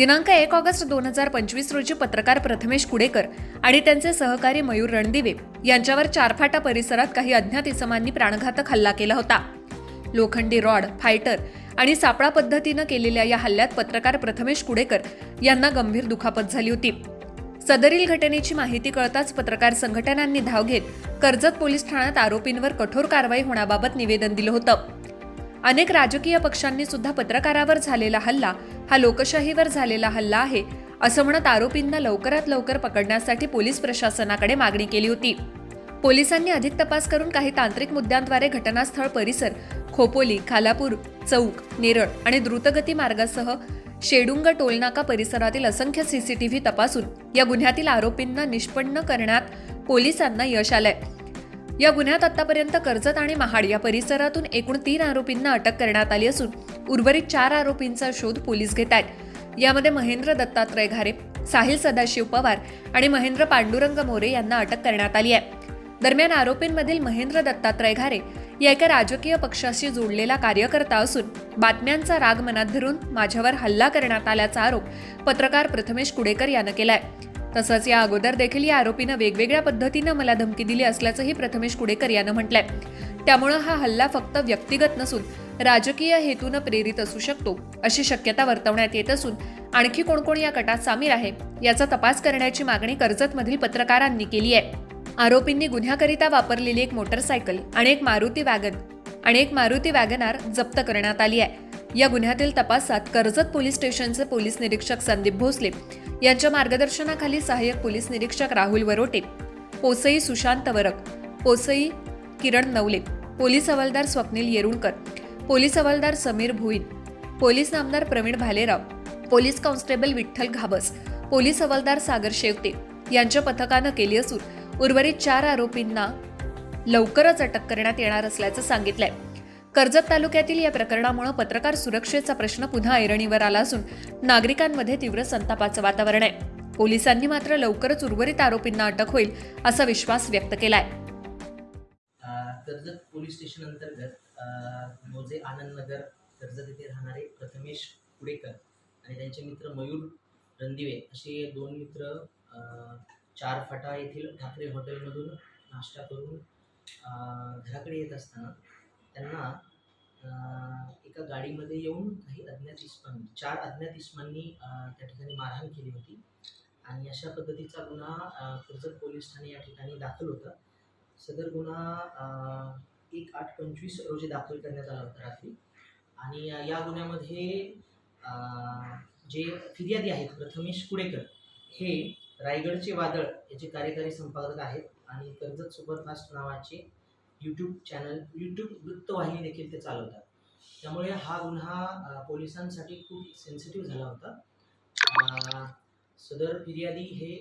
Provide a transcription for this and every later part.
दिनांक एक ऑगस्ट दोन हजार पंचवीस रोजी पत्रकार प्रथमेश कुडेकर आणि त्यांचे सहकारी मयूर रणदिवे यांच्यावर चारफाटा परिसरात काही अज्ञात इसमांनी प्राणघातक हल्ला केला होता. लोखंडी रॉड फायटर आणि सापळा पद्धतीनं केलेल्या या हल्ल्यात पत्रकार प्रथमेश कुडेकर यांना गंभीर दुखापत झाली होती. सदरील घटनेची माहिती कळताच पत्रकार संघटनांनी धाव घेत कर्जत पोलीस ठाण्यात आरोपींवर कठोर कारवाई होण्याबाबत निवेदन दिलं होतं. अनेक राजकीय पक्षांनी सुद्धा पत्रकारावर झालेला हल्ला हा लोकशाहीवर झालेला हल्ला आहे असं म्हणत आरोपींना लवकरात लवकर पकडण्यासाठी पोलीस प्रशासनाकडे मागणी केली होती. पोलिसांनी अधिक तपास करून काही तांत्रिक मुद्द्यांद्वारे घटनास्थळ परिसर खोपोली खालापूर चौक नेरळ आणि द्रुतगती मार्गासह शेडुंग टोलनाका परिसरातील असंख्य सीसीटीव्ही तपासून या गुन्ह्यातील आरोपींना निष्पन्न करण्यात पोलिसांना यश आलंय. या गुन्ह्यात आतापर्यंत कर्जत आणि महाड या परिसरातून एकूण तीन आरोपींना अटक करण्यात आली असून उर्वरित चार आरोपींचा शोध पोलीस घेत आहेत. यामध्ये महेंद्र दत्तात्रय घारे साहिल सदाशिव पवार आणि महेंद्र पांडुरंग मोरे यांना अटक करण्यात आली आहे. दरम्यान आरोपींमधील महेंद्र दत्तात्रय घारे या एका राजकीय पक्षाशी जोडलेला कार्यकर्ता असून बातम्यांचा राग मनात धरून माझ्यावर हल्ला करण्यात आल्याचा आरोप पत्रकार प्रथमेश कुडेकर यानं केलाय. तसंच या अगोदर देखील या आरोपीनं वेगवेगळ्या पद्धतीनं मला धमकी दिली असल्याचंही प्रथमेश कुडेकर यानं म्हटलंय. त्यामुळं हा हल्ला फक्त व्यक्तिगत नसून राजकीय हेतूनं प्रेरित असू शकतो अशी शक्यता वर्तवण्यात येत असून आणखी कोण कोण या कटात सामील आहे याचा तपास करण्याची मागणी कर्जतमधील पत्रकारांनी केली आहे. आरोपींनी गुन्ह्याकरिता वापरलेली एक मोटरसायकल आणि एक मारुती वॅगन आणि एक मारुती वॅगनार जप्त करण्यात आली आहे. या गुन्ह्यातील तपासात कर्जत पोलीस स्टेशनचे पोलीस निरीक्षक संदीप भोसले यांच्या मार्गदर्शनाखाली सहाय्यक पोलीस निरीक्षक राहुल वरोटे पोसई सुशांत वरक पोसई किरण नवले पोलीस हवालदार स्वप्नील येरुणकर पोलीस हवालदार समीर भुईन पोलीस नामदार Praveen Bhalerao police constable Vitthal Ghabas police हवालदार सागर शेवते यांच्या पथकानं केली असून उर्वरित चार आरोपींना लवकरच अटक करण्यात येणार असल्याचं सांगितलंय. कर्जत तालुक्यातील या प्रकरणामुळे पत्रकार सुरक्षेचा प्रश्न पुन्हा ऐरणीवर आला असून नागरिकांमध्ये तीव्र संतापाचं वातावरण आहे. पोलिसांनी मात्र लवकरच उर्वरित आरोपींना अटक होईल असा विश्वास व्यक्त केलाय. कर्जत पोलीस स्टेशन अंतर्गत मोजे आनंद नगर कर्जत येथे राहणारे प्रथमेश कुडेकर आणि त्यांचे मित्र मयूर रणदिवे असे दोन मित्र चार फाटा येथील ठाकरे हॉटेलमधून नाश्ता करून घराकडे येत असताना त्यांना एका गाडीमध्ये येऊन काही अज्ञात इस्मांनी चार अज्ञात इस्मांनी त्या ठिकाणी मारहाण केली होती. आणि अशा पद्धतीचा गुन्हा कर्जत पोलीस ठाणे या ठिकाणी दाखल होता. सदर गुन्हा एक आठ पंचवीस रोजी दाखल करण्यात आला होता रात्री. आणि या गुन्ह्यामध्ये जे फिर्यादी आहेत प्रथमेश कुडेकर हे रायगडचे वादळ याचे कार्यकारी संपादक आहेत. आणि कर्जत सुपरफास्ट नावाचे यूट्यूब चॅनल यूट्यूब वृत्तवाहिनी देखील ते चालवतात. त्यामुळे हा गुन्हा पोलिसांसाठी खूप सेन्सिटिव्ह झाला होता. सदर फिर्यादी हे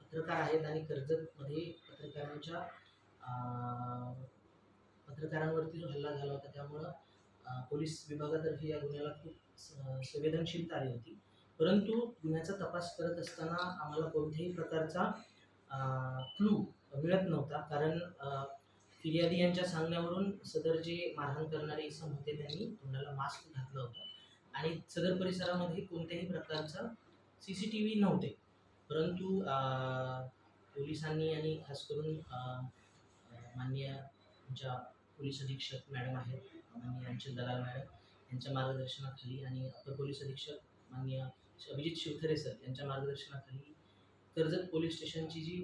पत्रकार आहेत आणि कर्जतमध्ये पत्रकारांच्या पत्रकारांवरती जो हल्ला झाला होता त्यामुळं पोलीस विभागातर्फे या गुन्ह्याला खूप स- संवेदनशीलता आली होती. परंतु गुन्ह्याचा तपास करत असताना आम्हाला कोणत्याही प्रकारचा क्लू मिळत नव्हता. कारण फिर्यादी यांच्या सांगण्यावरून सदर जे मारहाण करणारे इसम होते त्यांनी तोंडाला मास्क घातला होता. आणि सदर परिसरामध्ये कोणत्याही प्रकारचा सी सी टी व्ही नव्हते. परंतु पोलिसांनी आणि खास करून माननीय आमच्या पोलीस अधीक्षक मॅडम आहेत माननीय अंचल दलाल मॅडम यांच्या मार्गदर्शनाखाली आणि अपर पोलीस अधीक्षक माननीय अभिजित शिवथरे सर यांच्या मार्गदर्शनाखाली कर्जत पोलीस स्टेशनची जी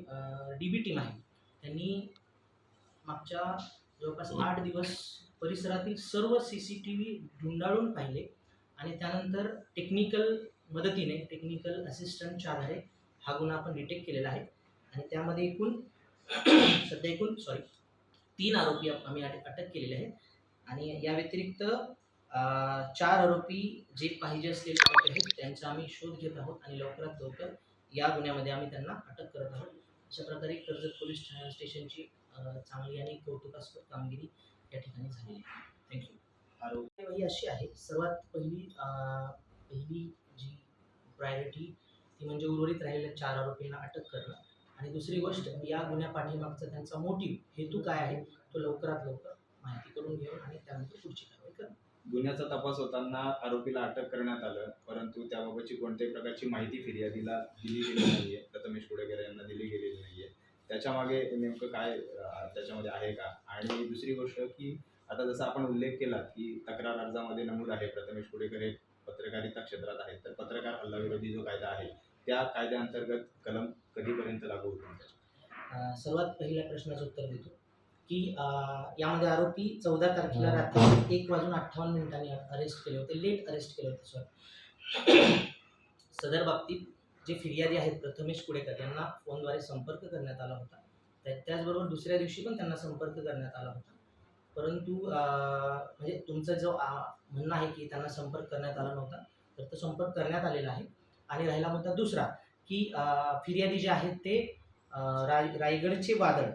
डी बी टीम आहे त्यांनी मागच्या जवळपास आठ दिवस परिसरातील सर्व सी सी टी व्ही धुंडाळून पाहिले आणि त्यानंतर टेक्निकल मदतीने टेक्निकल असिस्टंटच्या आधारे हा गुन्हा आपण डिटेक्ट केलेला आहे. आणि त्यामध्ये एकूण सध्या एकूण सॉरी तीन आरोपी आम्ही अटक केलेले आहेत. आणि या व्यतिरिक्त चार आरोपी जे पाहिजे असलेले आहेत त्यांचा आम्ही शोध घेत आहोत आणि लवकरात लवकर या गुन्ह्यामध्ये आम्ही त्यांना अटक करत आहोत. अशा प्रकारे कर्जत पोलीस स्टेशनची चांगली आणि कौतुकास्पद कामगिरी या ठिकाणी झालेली आहे. थँक्यू ही अशी आहे. सर्वात पहिली पहिली जी प्रायोरिटी ती म्हणजे उर्वरित राहिलेल्या चार आरोपींना अटक करणं. आणि दुसरी गोष्ट या गुन्ह्या पाठीमागचा त्यांचा मोटिव्ह हेतू काय आहे तो लवकरात लवकर माहिती करून घेऊन आणि त्यानंतर पुढची कारवाई करणं. गुन्ह्याचा तपास होताना आरोपीला अटक करण्यात आलं परंतु त्याबाबतची कोणत्याही प्रकारची माहिती फिर्यादीला दिली गेली नाहीये. प्रथमेश कुडेकर यांना दिली गेलेली नाहीये. त्याच्यामागे नेमकं काय त्याच्यामध्ये आहे का? आणि दुसरी गोष्ट की आता जसं आपण उल्लेख केला की तक्रार अर्जामध्ये नमूद आहे प्रथमेश कुडेकर हे पत्रकारिता क्षेत्रात आहेत तर पत्रकार हल्लाविरोधी जो कायदा आहे त्या कायद्याअंतर्गत कलम कधीपर्यंत लागू होतो? सर्वात पहिल्या प्रश्नाचं उत्तर देतो. की यामध्ये आरोपी चौदा तारखेला रात्री एक वाजून अठ्ठावन्न मिनिटांनी अरेस्ट केले होते. लेट अरेस्ट केले होते सॉरी सदर बाबतीत जे फिर्यादी आहेत प्रथमेश कुडेकर यांना फोनद्वारे संपर्क करण्यात आला होता. त्या- त्याचबरोबर दुसऱ्या दिवशी पण त्यांना संपर्क करण्यात आला होता. परंतु म्हणजे तुमचं जो म्हणणं आहे की त्यांना संपर्क करण्यात आला नव्हता तर तो संपर्क करण्यात आलेला आहे. आणि राहिला मुद्दा दुसरा की फिर्यादी जे आहेत ते राय रायगडचे वादळ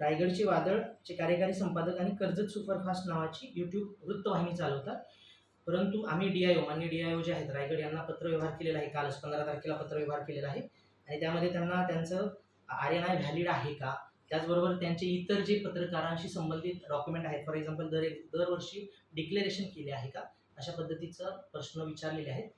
रायगडचे वादळचे कार्यकारी संपादक आणि कर्जत सुपरफास्ट नावाची यूट्यूब वृत्तवाहिनी चालवतात. परंतु आम्ही डी आय ओ मान्य डी आय ओ जे आहेत रायगड यांना पत्रव्यवहार केलेला आहे. कालच पंधरा तारखेला पत्रव्यवहार केलेला आहे. आणि त्यामध्ये त्यांना त्यांचं आर एन आय व्हॅलिड आहे का? त्याचबरोबर त्यांचे इतर जे पत्रकारांशी संबंधित डॉक्युमेंट आहेत फॉर एक्झाम्पल दर दरवर्षी डिक्लेरेशन केले आहे का? अशा पद्धतीचं प्रश्न विचारलेले आहेत.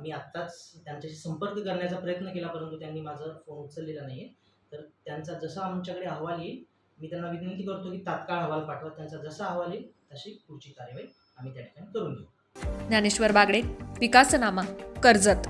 मी आत्ताच त्यांच्याशी संपर्क करण्याचा प्रयत्न केला परंतु त्यांनी माझा फोन उचललेला नाही आहे तर त्यांचा जसा आमच्याकडे अहवाल येईल मी त्यांना विनंती करतो की तात्काळ अहवाल पाठवा. त्यांचा जसा अहवाल येईल तशी पुढची कार्यवाही आम्ही त्या ठिकाणी करून घेऊ. ज्ञानेश्वर बागडे विकासनामा कर्जत.